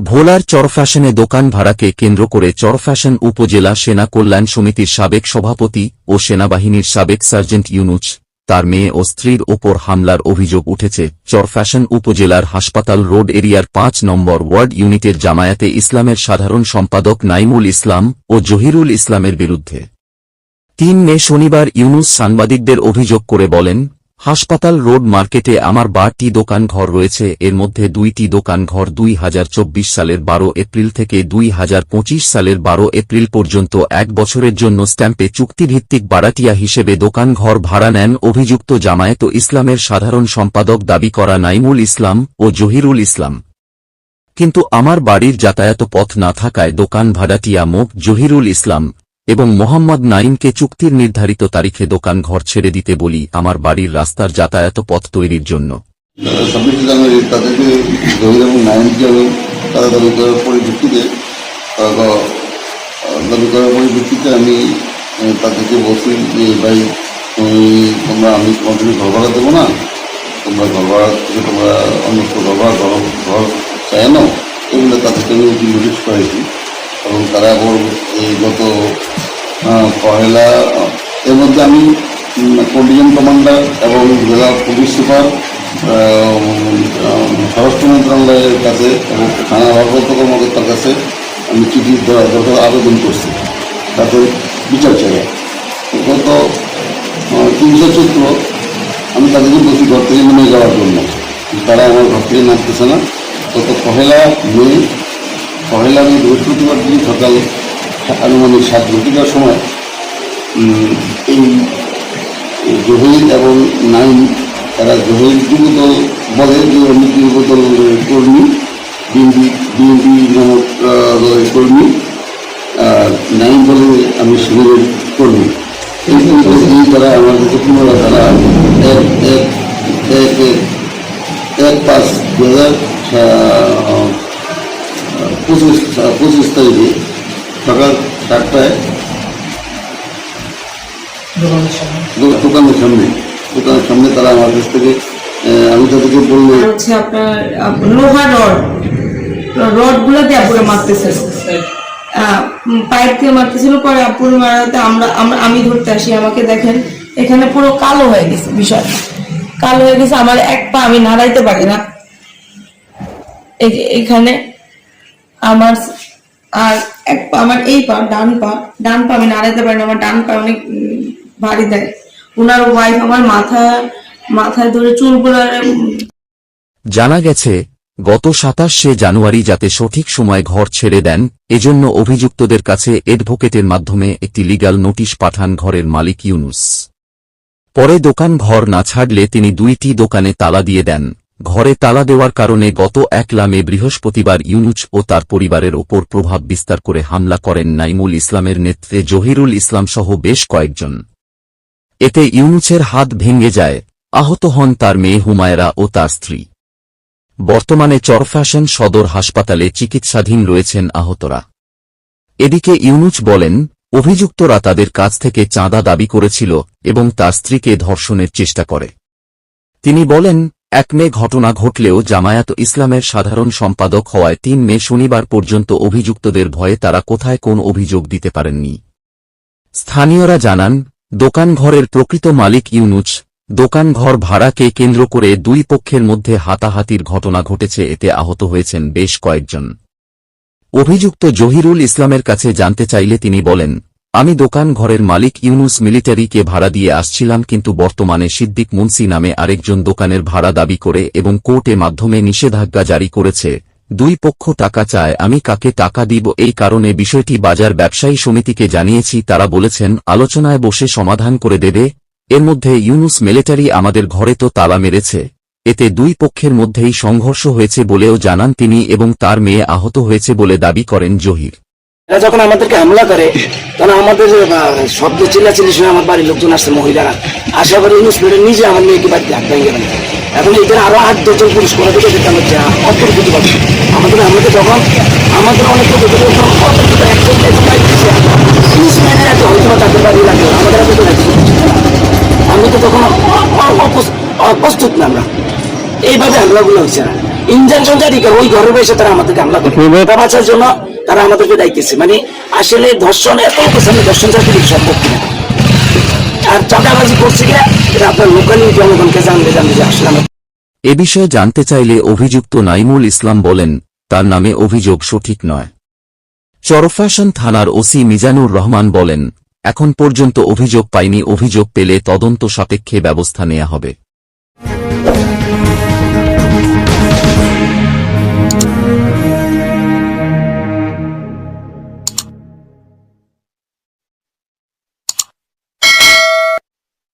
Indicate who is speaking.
Speaker 1: ভোলার চরফ্যাশনে দোকান ভাড়াকে কেন্দ্র করে চরফ্যাশন উপজেলা সেনা কল্যাণ সমিতির সাবেক সভাপতি ও সেনাবাহিনীর সাবেক সার্জেন্ট ইউনুচ তার মেয়ে ও স্ত্রীর ওপর হামলার অভিযোগ উঠেছে। চরফ্যাশন উপজেলার হাসপাতাল রোড এরিয়ার পাঁচ নম্বর ওয়ার্ড ইউনিটের জামায়াতে ইসলামের সাধারণ সম্পাদক নাইমুল ইসলাম ও জহিরুল ইসলামের বিরুদ্ধে। তিন মে শনিবার ইউনুস সাংবাদিকদের অভিযোগ করে বলেন হাসপাতাল রোড মার্কেটে আমার বারটি দোকান ঘর রয়েছে। এর মধ্যে দুইটি দোকান ঘর দুই হাজার চব্বিশ সালের বারো এপ্রিল থেকে দুই হাজার পঁচিশ সালের বারো এপ্রিল পর্যন্ত এক বছরের জন্য স্ট্যাম্পে চুক্তিভিত্তিক বারাটিয়া হিসেবে দোকান ঘর ভাড়া নেন অভিযুক্ত জামায়াত ইসলামের সাধারণ সম্পাদক দাবি করা নাইমুল ইসলাম ও জহিরুল ইসলাম। কিন্তু আমার বাড়ির যাতায়াত পথ না থাকায় দোকান ভাড়াটিয়া মোট জহিরুল ইসলাম এবং মোহাম্মদ নাইমকে চুক্তির নির্ধারিত তারিখে দোকান ঘর ছেড়ে দিতে বলি, আমার বাড়ির রাস্তার যাতায়াত পথ তৈরির জন্য।
Speaker 2: আমি তাদেরকে যে, ভাই, তুমি, তোমরা আমি ঘর ভাড়া দেবো না। তোমরা ঘর ভাড়া তোমরা ঘর চাই এগুলো তাদেরকে আমি নোটিশ করেছি এবং তারা এই গত পহেলা, এর মধ্যে আমি কন্টিজেন কমান্ডার এবং জেলা পুলিশ সুপার স্বরাষ্ট্র মন্ত্রণালয়ের কাছে এবং থানা ভারপ্রাপ্ত কর্মকর্তার কাছে আমি চিঠি দেওয়ার আবেদন করছি। তাতে বিচার চাই। গত তিনশো চৈত্র আমি তাদেরকে বলছি ঘর থেকে নেমে যাওয়ার জন্য। তারা আমার ঘর থেকে নামতেছে না। গত পহেলা মে পহেলা মে বৃহস্পতিবার দিন সকাল আনুমানিক সাত ঘটিকার সময় এই জহির এবং নাইম, তারা জহির যুবদল বলে যে আমি যুবদল কর্মী, বিএনপি বিএনপি নামক দলের কর্মী আর নাইম বলে আমি শিবিরের কর্মী। এই তারা আমার কাছে পুনরায় তারা এক এক এক, এক- পাঁচ দু হাজার পঁচিশ পঁচিশ তারিখে সকাল সাতটায় দোকানের সামনে। দোকানের সামনে। তারা আমার কাছ থেকে আমি তাদেরকে বলল
Speaker 3: হচ্ছে আপনার আপ- লোহার রড। রডগুলো দিয়ে আপুরে মারতেছিল আহ, পাইপ দিয়ে মারতেছিল পরে আপুরে মারাতে আমরা আমরা আমি ধরতে আসি আমাকে দেখেন এখানে পুরো কালো হয়ে গেছে বিষয়। কালো হয়ে গেছে আমার এক পা আমি নাড়াইতে পারি না। এখানে আমার আর এক পা, আমার এই পা, ডান পা ডান পা আমি নাড়াইতে পারি না, আমার ডান পা অনেক ভারী দেয়। ওনার ওয়াইফ আমার মাথা, মাথায় ধরে চুলগুলো
Speaker 1: জানা গেছে, গত সাতাশে জানুয়ারি যাতে সঠিক সময় ঘর ছেড়ে দেন, এজন্য অভিযুক্তদের কাছে এডভোকেটের মাধ্যমে একটি লিগ্যাল নোটিশ পাঠান ঘরের মালিক ইউনুস। পরে দোকান ঘর না ছাড়লে তিনি দুইটি দোকানে তালা দিয়ে দেন। ঘরে তালা দেওয়ার কারণে গত একলা মে বৃহস্পতিবার ইউনুচ ও তার পরিবারের ওপর প্রভাব বিস্তার করে হামলা করেন নাইমুল ইসলামের নেতৃত্বে জহিরুল ইসলাম সহ বেশ কয়েকজন। এতে ইউনুচের হাত ভেঙে যায়, আহত হন তার মেয়ে হুমায়রা ও তার স্ত্রী। বর্তমানে চরফ্যাশন সদর হাসপাতালে চিকিৎসাধীন রয়েছেন আহতরা। এদিকে ইউনুচ বলেন, অভিযুক্তরা তাদের কাছ থেকে চাঁদা দাবি করেছিল এবং তার স্ত্রীকে ধর্ষণের চেষ্টা করে। তিনি বলেন এক মে ঘটনা ঘটলেও জামায়াত ইসলামের সাধারণ সম্পাদক হওয়ায় তিন মে শনিবার পর্যন্ত অভিযুক্তদের ভয়ে তারা কোথায় কোন অভিযোগ দিতে পারেননি। স্থানীয়রা জানান, দোকানঘরের প্রকৃত মালিক ইউনুচ দোকানঘর ভাড়াকে কেন্দ্র করে দুই পক্ষের মধ্যে হাতাহাতির ঘটনা ঘটেছে, এতে আহত হয়েছেন বেশ কয়েকজন। অভিযুক্ত জহিরুল ইসলামের কাছে জানতে চাইলে তিনি বলেন আমি দোকান ঘরের মালিক ইউনুস মিলিটারিকে ভাড়া দিয়ে আসছিলাম কিন্তু বর্তমানে সিদ্দিক মুন্সি নামে আরেকজন দোকানের ভাড়া দাবি করে এবং কোর্টে মাধ্যমে নিষেধাজ্ঞা জারি করেছে। দুই পক্ষ টাকা চায়, আমি কাকে টাকা দিব এই কারণে বিষয়টি বাজার ব্যবসায়ী সমিতিকে জানিয়েছি, তারা বলেছেন, আলোচনায় বসে সমাধান করে দেবে। এর মধ্যে ইউনুস মিলিটারি আমাদের ঘরে তো তালা মেরেছে। এতে দুই পক্ষের মধ্যেই সংঘর্ষ হয়েছে বলেও জানান তিনি এবং তার মেয়ে আহত হয়েছে বলে দাবি করেন জহির।
Speaker 4: এরা যখন আমাদেরকে হামলা করে তখন আমাদের শব্দ চিল্লাচিল্লি শুনে আমার বাড়ির লোকজন আসছে মহিলারা আশা করি ইউনুস মেরে নিজে আমার মেয়েকে বাড়িতে হাত ভেঙে গেলেন। এখন এদের আরও আট দশজন পুলিশ করে দিকে যেতে হচ্ছে অপরিচিত পাবে আমাদের আমাদের যখন আমাদের অনেক পুলিশ মেরে আছে হয়তো বা তাদের বাড়ি লাগবে আমাদের হাতে তো আমি তো তখন অপ্রস্তুত না আমরা। এইভাবে হামলাগুলো হচ্ছে না। ইনজেকশন জারি করে ওই ঘরে বসে তারা আমাদেরকে হামলা করে। বাঁচার জন্য তারা আমাদেরকে দায়িত্বেছে মানে আসলে ধর্ষণ, এত সামনে ধর্ষণ জাতি সম্ভব কিনা? আর চাঁদাবাজি করছে কিনা এটা আপনার লোকাল জনগণকে জানলে জানলে যে আসলে
Speaker 1: এ বিষয়ে জানতে চাইলে অভিযুক্ত নাইমুল ইসলাম বলেন, তার নামে অভিযোগ সঠিক নয়। চরফ্যাশন থানার ওসি মিজানুর রহমান বলেন, এখন পর্যন্ত অভিযোগ পাইনি অভিযোগ পেলে তদন্ত সাপেক্ষে ব্যবস্থা নেওয়া হবে।